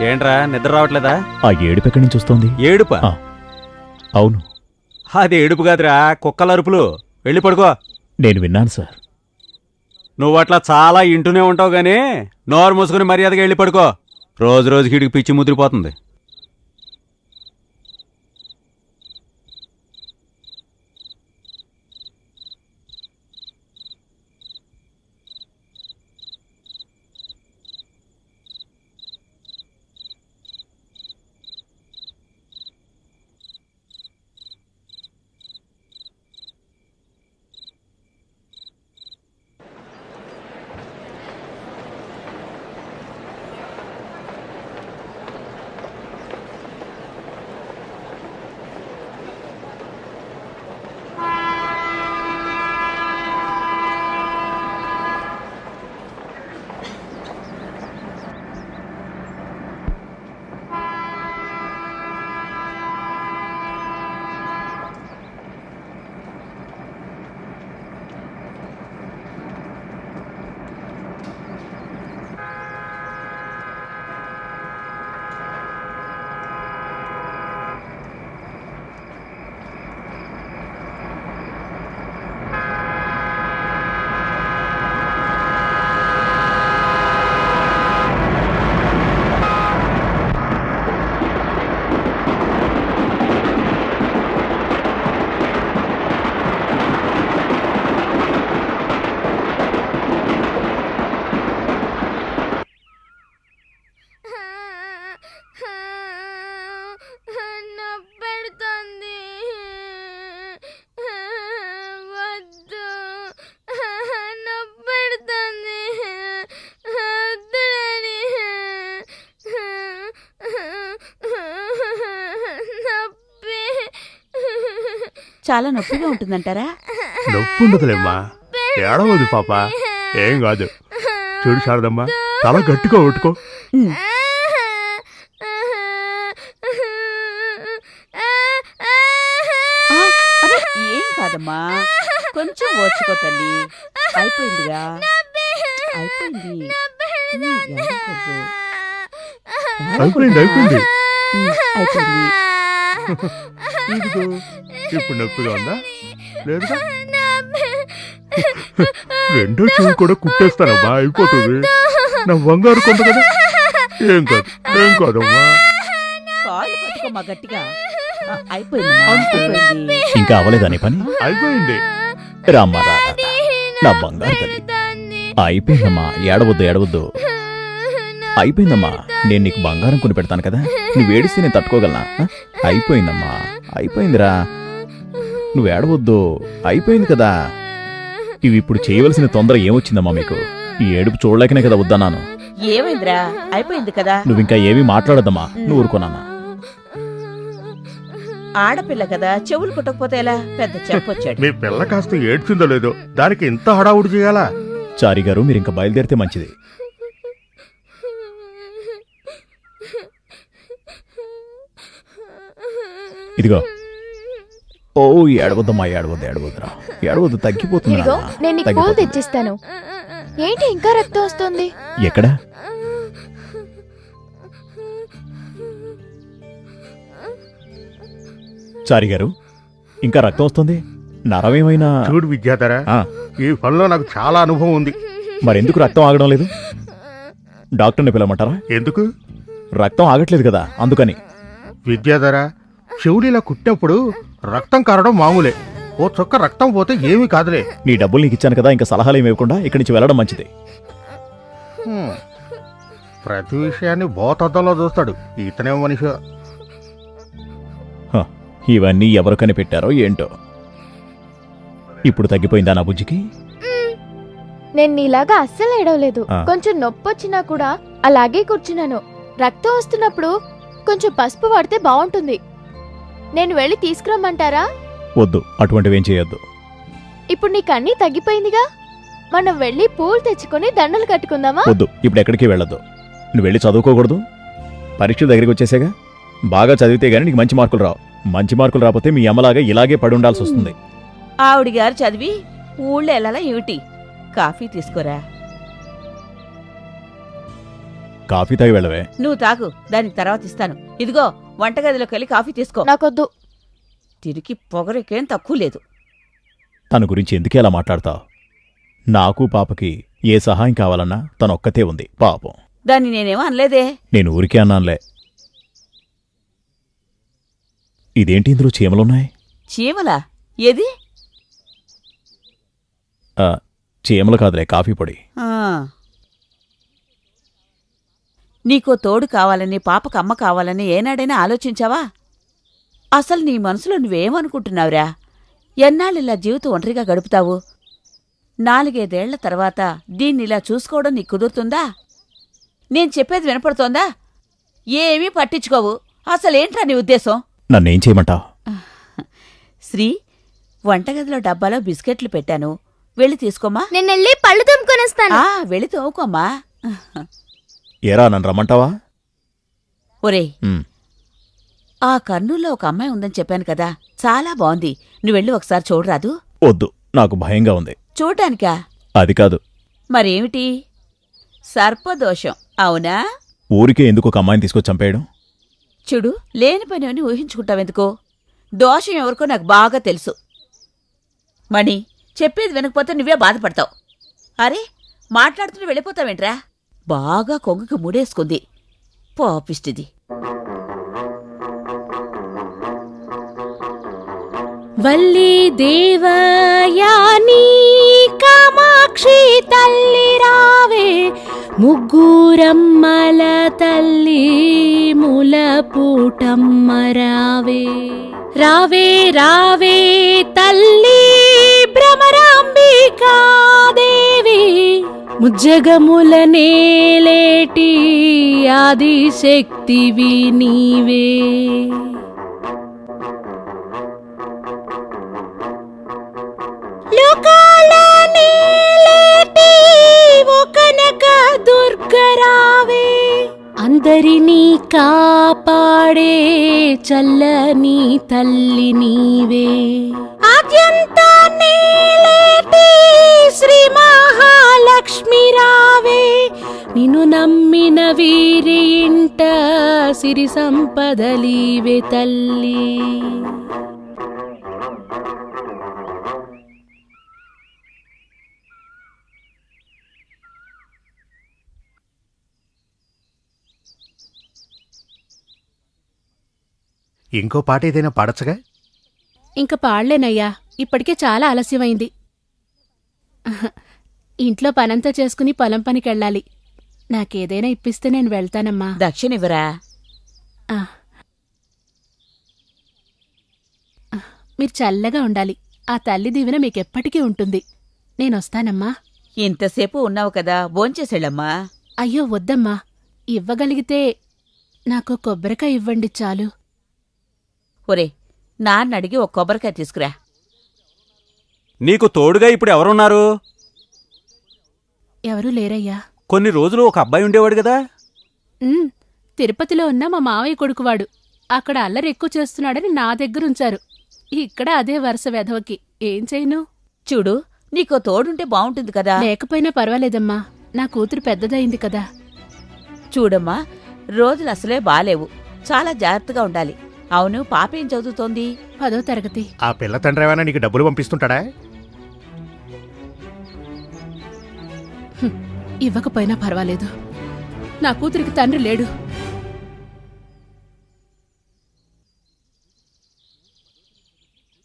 ఏంట్రా నిద్ర రావట్లేదా? ఆ ఏడుపు ఎక్కడి నుంచి వస్తోంది? ఏడుప? ఆ. అవును. అది ఏడుపు కాదురా కుక్కల అరుపులు. వెళ్ళి పడుకో. నేను విన్నాను సార్. నువ్వు అట్లా చాలా ఇంటూనే ఉంటావు గానీ నోరు మూసుకుని మర్యాదగా వెళ్ళి పడుకో. రోజు రోజుకి ఇడికి పిచ్చి ముదిరిపోతుంది. చాలా నొప్పిగా ఉంటుందంటారా? నొప్పి ఉండదులేమ్మా ఏడవదు పాప. ఏం కాదు. చూడు శారదమ్మా తల గట్టిగా ఉమ్, ఆ, అరే, ఏం కాదమ్మా? కొంచెం ఓర్చుకో తల్లి. అయిపోయిందిగా. అయిపోయింది. ఉమ్, ఏడవకూడదు. అయిపోయింది అయిపోయింది. ఉమ్, అయిపోయింది. ఇదిగో. ఇప్పుడు నొప్పిగా ఉందా? లేదుగా రెండో చెవి కూడా కుట్టేస్తానమ్మా అయిపోతుంది. నా బంగారు కొంత కదా? ఏం కాదు ఏం కాదమ్మా? కాళ్ళు పట్టుకోమా గట్టిగా. ఆ, అయిపోయిందమ్మా అంతే. అయిపోయింది ఇంకా అవ్వలేదా నీ పని అయిపోయింది. రామ్మా రా, రా, రా. నా బంగారు తల్లి. అయిపోయిందమ్మా ఏడవద్దు ఏడవద్దు. అయిపోయిందమ్మా నేను నీకు బంగారం కొని పెడతాను కదా? నువ్వు ఏడిస్తే నేను తట్టుకోగలనా? ఆ? అయిపోయిందమ్మా అయిపోయిందిరా. నువ్వు ఏడవద్దు. అయిపోయింది కదా. ఇవి ఇప్పుడు చేయవలసిన తొందర ఏమొచ్చిందమ్మా మీకు? ఈ ఏడుపు చూడలేకనే కదా వద్దన్నాను ఏమైందిరా? అయిపోయింది కదా. నువ్వు ఇంకా ఏమీ మాట్లాడద్దమ్మా నువ్వు ఊరుకోనన్నా. ఆడపిల్ల కదా చెవులు కుట్టకపోతే ఎలా? పెద్ద చెప్పొచ్చాడు మీ పిల్ల కాస్త ఏడ్చిందో లేదో దానికి ఇంత హడావుడి చేయాలా? చారి గారు మీరు ఇంకా బయలుదేరితే మంచిది. ఇదిగో ఓ ఏడవద్దమ్మా ఏడవద్దు ఏడవద్దురా. ఏడవద్దు తగ్గిపోతుంది ఇదిగో. నేను నీకు పూలు తగ్గిపోతుంది. తెచ్చిస్తాను. ఏంటి ఇంకా రక్తం వస్తుంది? ఎక్కడ? చారి గారు ఇంకా రక్తం వస్తుంది? నరమేమైనా? చూడు విద్యాధర ఆ, ఈ పనిలో నాకు చాలా అనుభవం ఉంది. మరెందుకు రక్తం ఆగడం లేదు? డాక్టర్ని పిలవమంటారా? ఎందుకు? రక్తం ఆగట్లేదు కదా అందుకని. విద్యాధర చెవులు ఇలా కుట్టినప్పుడు రక్తం కారడం మామూలే. ఓ చుక్క రక్తం పోతే ఏమీ కాదులే. నీ డబ్బులు నీకు ఇచ్చాను కదా ఇంకా సలహాలు ఏమి ఇవ్వకుండా ఇక్కడి నుంచి వెళ్ళడం మంచిది. హ్మ్. ప్రతి విషయాన్ని బోతద్దంలో చూస్తాడు. ఇతనే మనిషి. హ, ఇవన్నీ ఎవరు కనిపెట్టారో ఏంటో. ఇప్పుడు తగ్గిపోయిందా నా బుజ్జికి? నేను నీలాగా అస్సలు ఏడవలేదు. ఆ. కొంచెం నొప్పి వచ్చినా కూడా అలాగే కూర్చున్నాను. రక్తం వస్తున్నప్పుడు కొంచెం పసుపు వాడితే బాగుంటుంది. నేను వెళ్ళి తీసుకురమ్మంటారా? వద్దు అటువంటివేం చేయొద్దు. ఇప్పుడు నీకు అన్నీ తగ్గిపోయిందిగా? మనం వెళ్ళి పూలు తెచ్చుకొని దండలు కట్టుకుందామా? వద్దు ఇప్పుడు ఎక్కడికి వెళ్ళొద్దు. నువ్వు వెళ్ళి చదువుకోకూడదు. పరీక్ష దగ్గరికి వచ్చేసాగా. బాగా చదివితే గానీ నీకు మంచి మార్కులు రావు. మంచి మార్కులు రాకపోతే మీ అమ్మలాగా ఇలాగే పడి ఉండాల్సి వస్తుంది. ఆవిడ గారు చదివి ఊళ్ళో వెళ్ళాలా ఏమిటి కాఫీ తీసుకోరా? కాఫీ తాగి వెళ్ళవే. నువ్వు తాగు దానికి తర్వాత ఇస్తాను. ఇదిగో వంటగదిలోకి వెళ్ళి కాఫీ తీసుకో. నాకొద్దు. తిరిగి పొగరికేం తక్కువ లేదు. తన గురించి ఎందుకే అలా మాట్లాడతావు? నాకు పాపకి ఏ సహాయం కావాలన్నా తనొక్కతే ఉంది. పాపం. దాన్ని నేనేమో అనలేదే? నేను ఊరికే అన్నానులే. ఇదేంటి ఇందులో చీమలున్నాయి? చీమలా? ఏది? ఆ, చీమలు కాదులే కాఫీ పొడి. ఆ. నీకో తోడు కావాలని పాపకు అమ్మ కావాలని ఏనాడైనా ఆలోచించావా? అసలు నీ మనసులో నువ్వేమనుకుంటున్నావురా? ఎన్నాళ్ళిలా జీవితం ఒంటరిగా గడుపుతావు? నాలుగైదేళ్ళ తర్వాత దీన్నిలా చూసుకోవడం నీకు కుదురుతుందా? నేను చెప్పేది వినపడుతోందా? ఏమీ పట్టించుకోవు. అసలేంట్రా నీ ఉద్దేశం? నన్నేం చేయమంటావు? శ్రీ వంటగదిలో డబ్బాలో బిస్కెట్లు పెట్టాను. వెళ్ళి తీసుకోమ్మా. నేను వెళ్ళి పళ్ళు తుమ్ముకొనేస్తాను ఆ వెళ్ళి తోముకోమ్మా. ఏరా నన్ను రమ్మంటావా? ఉమ్, ఆ కర్నూల్లో ఒక అమ్మాయి ఉందని చెప్పాను కదా చాలా బాగుంది. నువ్వు వెళ్ళి ఒకసారి చూడరాదు? వద్దు నాకు భయంగా ఉంది. చూడటానికా అది కాదు. మరేమిటి? సర్పదోషం అవునా? ఊరికే ఎందుకు ఒక అమ్మాయిని తీసుకొచ్చి చంపేయడం? చూడు లేని పని అని ఊహించుకుంటావెందుకో? దోషం ఎవరికో నాకు బాగా తెలుసు. మణి చెప్పేది వినకపోతే నువ్వే బాధపడతావు. అరే మాట్లాడుతూ వెళ్ళిపోతావేంట్రా? బాగా కొంగుకి ముడేసుకుంది. పాపిష్టిది. వల్లి దేవయాని కామాక్షి తల్లి రావే. ముగ్గురమ్మల తల్లి ములపూటమ్మ రావే రావే రావే తల్లి భ్రమరాంబికా. ముజ్జగముల నేలేటి ఆదిశక్తివి నీవే లోకాల నేలేటి ఓ కనక దుర్గరావే అందరినీ కాపాడే చల్లని తల్లి నీవే. ఆద్యంత నేలేటి శ్రీ మహాలక్ష్మి రావే. నిన్ను నమ్మిన వీరి ఇంట సిరి సంపదలీవే తల్లి. ఇంకో పాట ఏదైనా పాడచ్చుగా? ఇంక పాడలేనయ్యా. ఇప్పటికే చాలా ఆలస్యమైంది. అహ, ఇంట్లో పనంతా చేసుకుని పొలం పనికెళ్ళాలి. నాకేదైనా ఇప్పిస్తే నేను వెళ్తానమ్మా. దక్షిణివ్వరా? ఆ. ఆ, మీరు చల్లగా ఉండాలి. ఆ తల్లి దీవెన మీకెప్పటికీ ఉంటుంది. నేనొస్తానమ్మా. ఇంతసేపు ఉన్నావు కదా భోంచేసేళ్ళమ్మా. అయ్యో వద్దమ్మా. ఇవ్వగలిగితే నాకు కొబ్బరికాయ ఇవ్వండి చాలు. ఒరే నాన్న అడిగి ఒక కొబ్బరికాయ తీసుకురా. నీకు తోడుగా ఇప్పుడు ఎవరున్నారు? ఎవరూ లేరయ్యా. కొన్ని రోజులు ఒక అబ్బాయి ఉండేవాడు కదా? ఉమ్, తిరుపతిలో ఉన్న మా మావయ్య కొడుకువాడు. అక్కడ అల్లరి ఎక్కువ చేస్తున్నాడని నా దగ్గరుంచారు ఇక్కడ అదే వరుస వెధవకి. ఏం చేయను? చూడు నీకో తోడుంటే బావుంటుంది కదా. లేకపోయినా పర్వాలేదమ్మా. నా కూతురు పెద్దదయింది కదా. చూడమ్మా రోజులు అసలే బాలేవు. చాలా జాగ్రత్తగా ఉండాలి. అవును పాప ఏం చదువుతోంది? పదో తరగతి. ఆ పిల్ల తండ్రి ఏమైనా నీకు డబ్బులు పంపిస్తుంటాడా? ఇవ్వకపోయినా పర్వాలేదు. నా కూతురికి తండ్రి లేడు.